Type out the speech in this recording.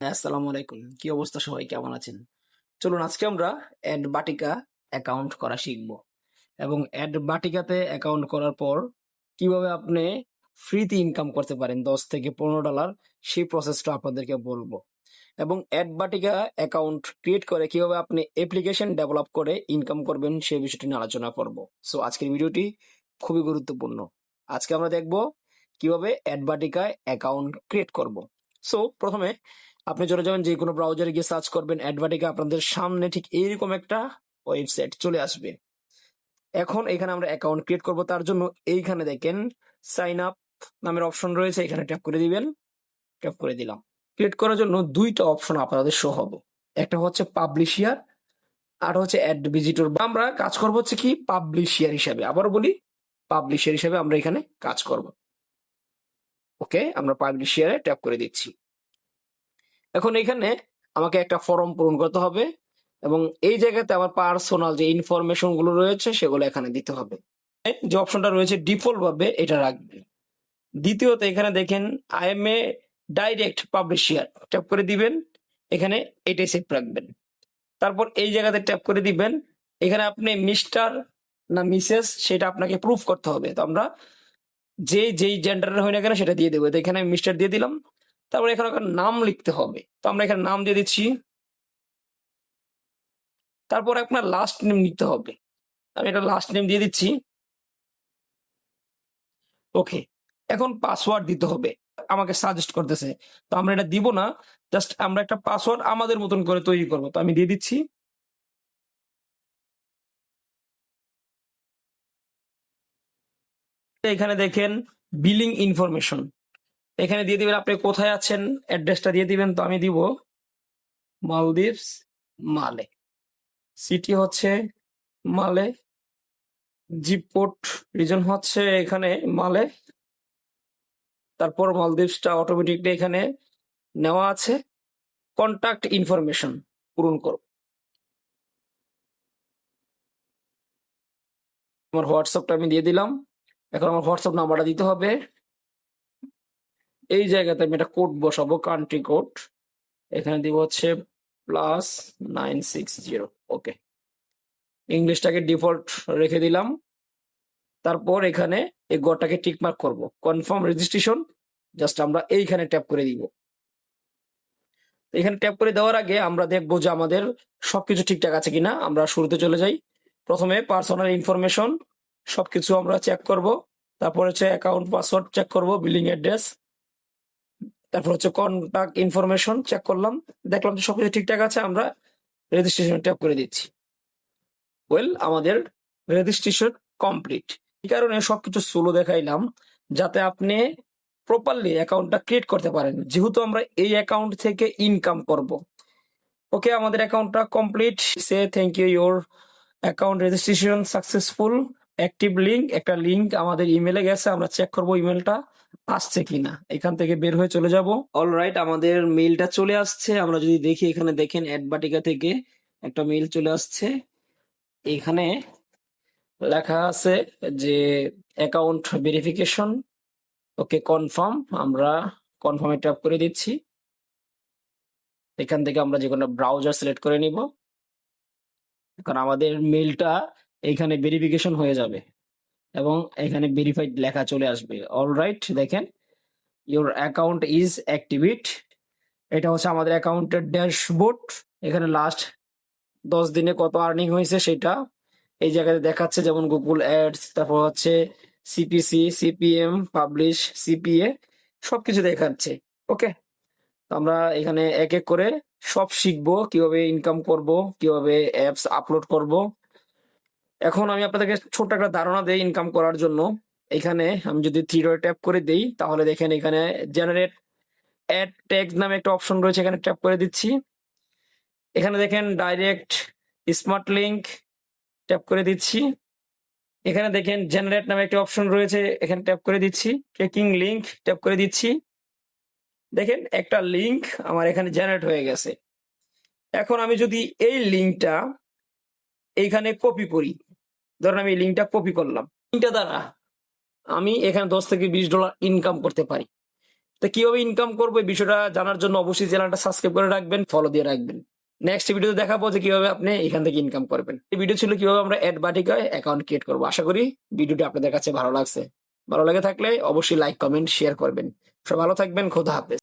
হ্যাঁ, আসসালামু আলাইকুম। কি অবস্থা সবাই? কেমন আছেন? চলুন আজকে আমরা অ্যাড বাটিকা অ্যাকাউন্ট করা শিখব। এবং অ্যাড বাটিকাতে অ্যাকাউন্ট করার পর কীভাবে আপনি ফ্রিতে ইনকাম করতে পারেন দশ থেকে পনেরো ডলার সেই প্রসেসটা আপনাদেরকে বলব। এবং অ্যাড বাটিকা অ্যাকাউন্ট ক্রিয়েট করে কীভাবে আপনি অ্যাপ্লিকেশন ডেভেলপ করে ইনকাম করবেন সেই বিষয়টি নিয়ে আলোচনা করব। সো আজকের ভিডিওটি খুবই গুরুত্বপূর্ণ। আজকে আমরা দেখব কীভাবে অ্যাড বাটিকায় অ্যাকাউন্ট ক্রিয়েট করব। সো প্রথমে আপনি চলে যাবেন, যে কোনো ব্রাউজারে গিয়ে সার্চ করবেন অ্যাডভার্টিকা আপনাদের সামনে ঠিক এইরকম একটা ওয়েবসাইট চলে আসবে। এখন এখানে আমরা অ্যাকাউন্ট ক্রিয়েট করব, তার জন্য এইখানে দেখেন সাইন আপ নামের অপশন রয়েছে, এখানে ট্যাপ করে দিবেন ট্যাপ করে দিলাম। ক্রিয়েট করার জন্য দুইটা অপশন আপনাদের শো হবে, একটা হচ্ছে পাবলিশিয়ার আর হচ্ছে অ্যাড ভিজিটর আমরা কাজ করব হচ্ছে কি পাবলিশিয়ার হিসাবে আবার বলি পাবলিশিয়ার হিসাবে আমরা এখানে কাজ করব। ওকে, আমরা পাবলিশিয়ারে ট্যাপ করে দিচ্ছি। এখন এখানে আমাকে একটা ফর্ম পূরণ করতে হবে এবং এই জায়গাতে আমার পার্সোনাল যে ইনফরমেশনগুলো রয়েছে সেগুলো এখানে দিতে হবে। যে অপশনটা রয়েছে ডিফল্ট ভাবে এটা রাখবে। দ্বিতীয়ত এখানে দেখেন I M A direct publisher tap করে দিবেন, এখানে এটাই সেভ রাখবেন। তারপর এই জায়গাতে ট্যাপ করে দিবেন, এখানে আপনি মিস্টার না মিসেস সেটা আপনাকে প্রুফ করতে হবে। তো আমরা যে, যেই জেন্ডারের হয় না কেন সেটা দিয়ে দেবো। এখানে আমি মিস্টার দিয়ে দিলাম। তারপরে এখানে নাম লিখতে হবে। তো আমরা এখানে নাম দিয়ে দিচ্ছি। তারপর আপনার লাস্ট নেম নিতে হবে। আমি এটা লাস্ট নেম দিয়ে দিচ্ছি। ওকে, এখন পাসওয়ার্ড দিতে হবে। আমাকে সাজেস্ট করতেছে। তো আমরা এটা দিব না। জাস্ট আমরা একটা পাসওয়ার্ড আমাদের মতন করে তৈরি করব। তো আমি দিয়ে দিচ্ছি। এখানে দেখেন বিলিং ইনফরমেশন এখানে দিয়ে দিবেন, আপনি কোথায় আছেন অ্যাড্রেসটা দিয়ে দিবেন, তো আমি দিব মালদ্বীপস মালে সিটি হচ্ছে মালে জিপোর্ট রিজন হচ্ছে এখানে মালে তারপর মালদ্বীপসটা অটোমেটিকলি এখানে নেওয়া আছে। কন্টাক্ট ইনফরমেশন পূরণ করো আমার হোয়াটসঅ্যাপটা আমি দিয়ে দিলাম। এখন আমার হোয়াটসঅ্যাপ নাম্বারটা দিতে হবে। এই জায়গাতে আমি একটা কোড বসাবো কান্ট্রি কোড এখানে দিব হচ্ছে plus nine six zero okay ইংলিশটাকে default রেখে দিলাম। তারপর এখানে এই গড়টাকে টিকমার্ক করব। কনফার্ম রেজিস্ট্রেশন জাস্ট আমরা এইখানে ট্যাপ করে দিব। এখানে ট্যাপ করে দেওয়ার আগে আমরা দেখব যে আমাদের সবকিছু ঠিকঠাক আছে কিনা, আমরা শুরুতে চলে যাই। প্রথমে পার্সোনাল ইনফরমেশন সবকিছু আমরা চেক করব। তারপর হচ্ছে অ্যাকাউন্ট পাসওয়ার্ড চেক করব বিলিং অ্যাড্রেস তারপর হচ্ছে কন্টাক্ট ইনফরমেশন চেক করলাম। দেখলাম যে সবকিছু ঠিকঠাক আছে, আমরা রেজিস্ট্রেশন ট্যাপ করে দিচ্ছি। ওয়েল আমাদের রেজিস্ট্রেশন কমপ্লিট এই কারণে সবকিছু স্লো দেখাইলাম? যাতে আপনি প্রপারলি অ্যাকাউন্টটা ক্রিয়েট করতে পারেন। যেহেতু আমরা এই অ্যাকাউন্ট থেকে ইনকাম করব। ওকে আমাদের অ্যাকাউন্টটা complete say thank you your account registration successful active link একটা লিঙ্ক আমাদের ইমেলে গেছে, আমরা চেক করব ইমেলটা আসছে কিনা। এখান থেকে বের হয়ে চলে যাব। অল রাইট আমাদের মেইলটা চলে আসছে। আমরা যদি দেখি এখানে, দেখেন অ্যাডবাটিকা থেকে একটা মেইল চলে আসছে। এখানে লেখা আছে যে অ্যাকাউন্ট ভেরিফিকেশন ওকে কনফার্ম আমরা কনফার্মে ট্যাপ করে দিচ্ছি। এখান থেকে আমরা যে কোনো ব্রাউজার সিলেক্ট করে নিব। এখন আমাদের মেইলটা এখানে ভেরিফিকেশন হয়ে যাবে এবং এখানে ভেরিফাইড লেখা চলে আসবে। অলরাইট দেখেন ইউর অ্যাকাউন্ট ইজ অ্যাক্টিভেট এটা হচ্ছে আমাদের অ্যাকাউন্টের ড্যাশবোর্ড এখানে লাস্ট দশ দিনে কত আর্নিং হয়েছে সেটা এই জায়গাতে দেখাচ্ছে, যেমন গুগল অ্যাডস তারপর হচ্ছে সিপিসি সিপিএম পাবলিশ সিপিএ সবকিছু দেখাচ্ছে ওকে তো আমরা এখানে এক এক করে সব শিখব, কীভাবে ইনকাম করব, কীভাবে অ্যাপস আপলোড করব এখন আমি আপনাদেরকে ছোট্ট একটা ধারণা দেই ইনকাম করার জন্য। এখানে আমি যদি থ্রি ডট ট্যাপ করে দেই, তাহলে দেখেন এখানে জেনারেট অ্যাড ট্যাগ নামে একটা অপশন রয়েছে, এখানে ট্যাপ করে দিচ্ছি। এখানে দেখেন ডাইরেক্ট স্মার্ট লিঙ্ক ট্যাপ করে দিচ্ছি। এখানে দেখেন জেনারেট নামে একটা অপশন রয়েছে, এখানে ট্যাপ করে দিচ্ছি। ট্রেকিং লিঙ্ক ট্যাপ করে দিচ্ছি। দেখেন একটা লিঙ্ক আমার এখানে জেনারেট হয়ে গেছে। এখন আমি যদি এই লিঙ্কটা এইখানে কপি করি ধরেন আমি লিঙ্কটা কপি করলাম। লিঙ্কটা দ্বারা আমি এখানে দশ থেকে বিশ ডলার ইনকাম করতে পারি। তো কীভাবে ইনকাম করব এই বিষয়টা জানার জন্য অবশ্যই চ্যানেলটা সাবস্ক্রাইব করে রাখবেন ফলো দিয়ে রাখবেন। নেক্সট ভিডিওতে দেখাবো যে কীভাবে আপনি এখান থেকে ইনকাম করবেন। এই ভিডিও ছিল কীভাবে আমরা অ্যাড বাটিকায় অ্যাকাউন্ট ক্রিয়েট করব। আশা করি ভিডিওটি আপনাদের কাছে ভালো লাগছে। ভালো লাগে থাকলে অবশ্যই লাইক কমেন্ট শেয়ার করবেন। সব ভালো থাকবেন, খোদা হাফেজ।